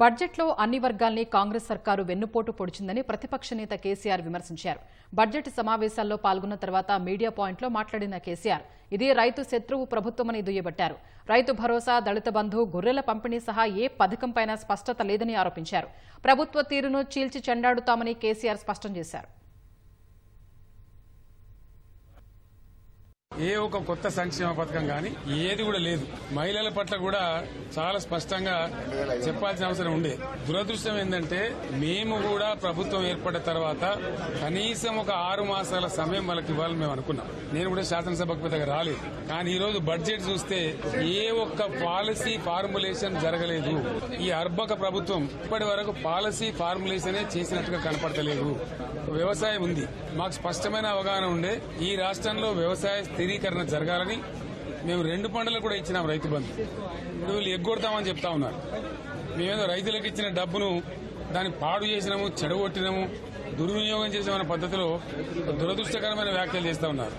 బడ్జెట్లో అన్ని వర్గాల్ని కాంగ్రెస్ సర్కారు వెన్నుపోటు పొడిచిందని ప్రతిపక్ష నేత కేసీఆర్ విమర్శించారు. బడ్జెట్ సమావేశాల్లో పాల్గొన్న తర్వాత మీడియా పాయింట్లో మాట్లాడిన కేసీఆర్ ఇది రైతు శత్రువు ప్రభుత్వమని దుయ్యబట్టారు. రైతు భరోసా దళిత బంధు గొర్రెల పంపిణీ సహా ఏ పథకంపైనా స్పష్టత లేదని ఆరోపించారు. ప్రభుత్వ తీరును చీల్చి చెండాడుతామని కేసీఆర్ స్పష్టం చేశారు. ఏ ఒక కొత్త సంక్షేమ పథకం గాని ఏది కూడా లేదు. మహిళల పట్ల కూడా చాలా స్పష్టంగా చెప్పాల్సిన అవసరం ఉండే. దురదృష్టం ఏంటంటే మేము కూడా ప్రభుత్వం ఏర్పడిన తర్వాత కనీసం ఒక ఆరు మాసాల సమయం వాళ్ళకి ఇవ్వాలని మేము అనుకున్నాం. నేను కూడా శాసనసభకు పెద్దగా రాలేదు. కానీ ఈ రోజు బడ్జెట్ చూస్తే ఏ ఒక్క పాలసీ ఫార్ములేషన్ జరగలేదు. ఈ అర్బక ప్రభుత్వం ఇప్పటి వరకు పాలసీ ఫార్ములేషనే చేసినట్టుగా కనపడతలేదు. వ్యవసాయం ఉంది. మాకు స్పష్టమైన అవగాహన ఉండే. ఈ రాష్ట్రంలో వ్యవసాయ స్థిరీకరణ జరగాలని మేము రెండు పంటలు కూడా ఇచ్చినాం రైతు బంధు. ఇప్పుడు వీళ్ళు ఎగ్గొడతామని చెప్తా ఉన్నారు. మేమేదో రైతులకు ఇచ్చిన డబ్బును దాన్ని పాడు చేసినాము చెడగొట్టినాము దుర్వినియోగం చేసామన్న పద్ధతిలో దురదృష్టకరమైన వ్యాఖ్యలు చేస్తా ఉన్నారు.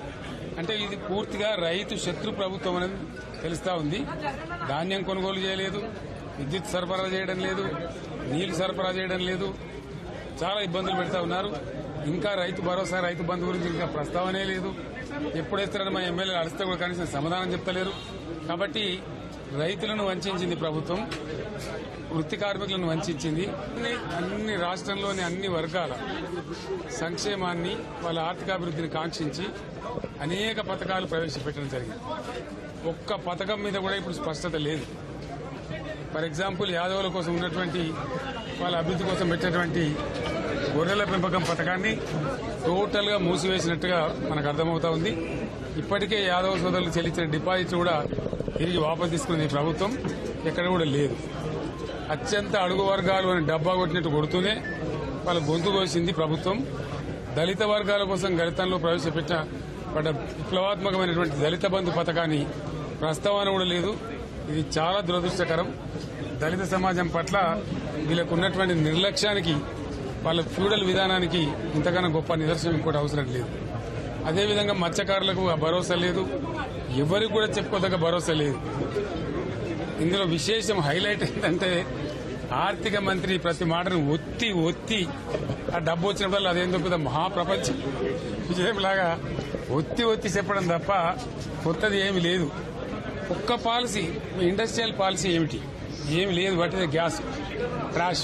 అంటే ఇది పూర్తిగా రైతు శత్రు ప్రభుత్వం అనేది తెలుస్తా ఉంది. ధాన్యం కొనుగోలు చేయలేదు విద్యుత్ సరఫరా చేయడం లేదు నీళ్ళు సరఫరా చేయడం లేదు. చాలా ఇబ్బందులు పెడతా ఉన్నారు. ఇంకా రైతు భరోసా రైతు బంధు గురించి ఇంకా ప్రస్తావనే లేదు. ఎప్పుడేస్తారని మా ఎమ్మెల్యేలు అడిస్తే కూడా కనీసం సమాధానం చెప్తలేరు. కాబట్టి రైతులను వంచింది ప్రభుత్వం వృత్తి కార్మికులను వంచింది అన్ని అన్ని రాష్ట్రంలోని అన్ని వర్గాల సంక్షేమాన్ని వాళ్ళ ఆర్థికాభివృద్ధిని కాంక్షించి అనేక పథకాలు ప్రవేశపెట్టడం జరిగింది. ఒక్క పథకం మీద కూడా ఇప్పుడు స్పష్టత లేదు. ఫర్ ఎగ్జాంపుల్ యాదవుల కోసం ఉన్నటువంటి వాళ్ళ అభివృద్ధి కోసం పెట్టినటువంటి గొర్రెల పెంపకం పథకాన్ని టోటల్గా మూసివేసినట్టుగా మనకు అర్థమవుతా ఉంది. ఇప్పటికే యాదవ సోదరులు చెల్లించిన డిపాజిట్ కూడా తిరిగి వాపసు తీసుకున్నది ఈ ప్రభుత్వం. ఎక్కడ కూడా లేదు. అత్యంత అడుగు వర్గాలు అని డబ్బా కొట్టినట్టు కొడుతూనే వాళ్ళ గొంతు కోసింది ప్రభుత్వం. దళిత వర్గాల కోసం గణితంలో ప్రవేశపెట్టిన పడ్డ విప్లవాత్మకమైనటువంటి దళిత బంధు పథకాన్ని ప్రస్తావన కూడా లేదు. ఇది చాలా దురదృష్టకరం. దళిత సమాజం పట్ల వీళ్ళకున్నటువంటి నిర్లక్ష్యానికి వాళ్ళ ఫ్యూడల్ విధానానికి ఇంతకన్నా గొప్ప నిదర్శనం ఇంకోటి అవసరం లేదు. అదేవిధంగా మత్స్యకారులకు ఆ భరోసా లేదు. ఎవరికి కూడా చెప్పుకోదగ్గ భరోసా లేదు. ఇందులో విశేషం హైలైట్ ఏంటంటే ఆర్థిక మంత్రి ప్రతి మాటను ఒత్తి ఒత్తి ఆ డబ్బు వచ్చినప్పుడు అదేందో పెద్ద మహాప్రపంచం. విజయంలాగా ఒత్తి ఒత్తి చెప్పడం తప్ప కొత్తది ఏమి లేదు. ఒక్క పాలసీ ఇండస్ట్రియల్ పాలసీ ఏమిటి? ఏమి లేదు బట్టి గ్యాస్ ట్రాష్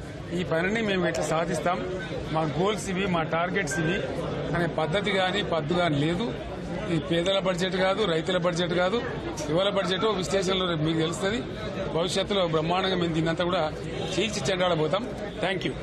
ఈ పనిని మేము ఎట్లా సాధిస్తాం. మా గోల్స్ ఇవి మా టార్గెట్స్ ఇవి. అనే పద్ధతి కానీ పద్దు కానీ లేదు. ఇది పేదల బడ్జెట్ కాదు రైతుల బడ్జెట్ కాదు. యువల బడ్జెట్ విశ్లేషణలో మీకు తెలుస్తుంది. భవిష్యత్తులో బ్రహ్మాండంగా మేము దీన్నంతా కూడా చీల్చి చెండాడబోతాం. Thank you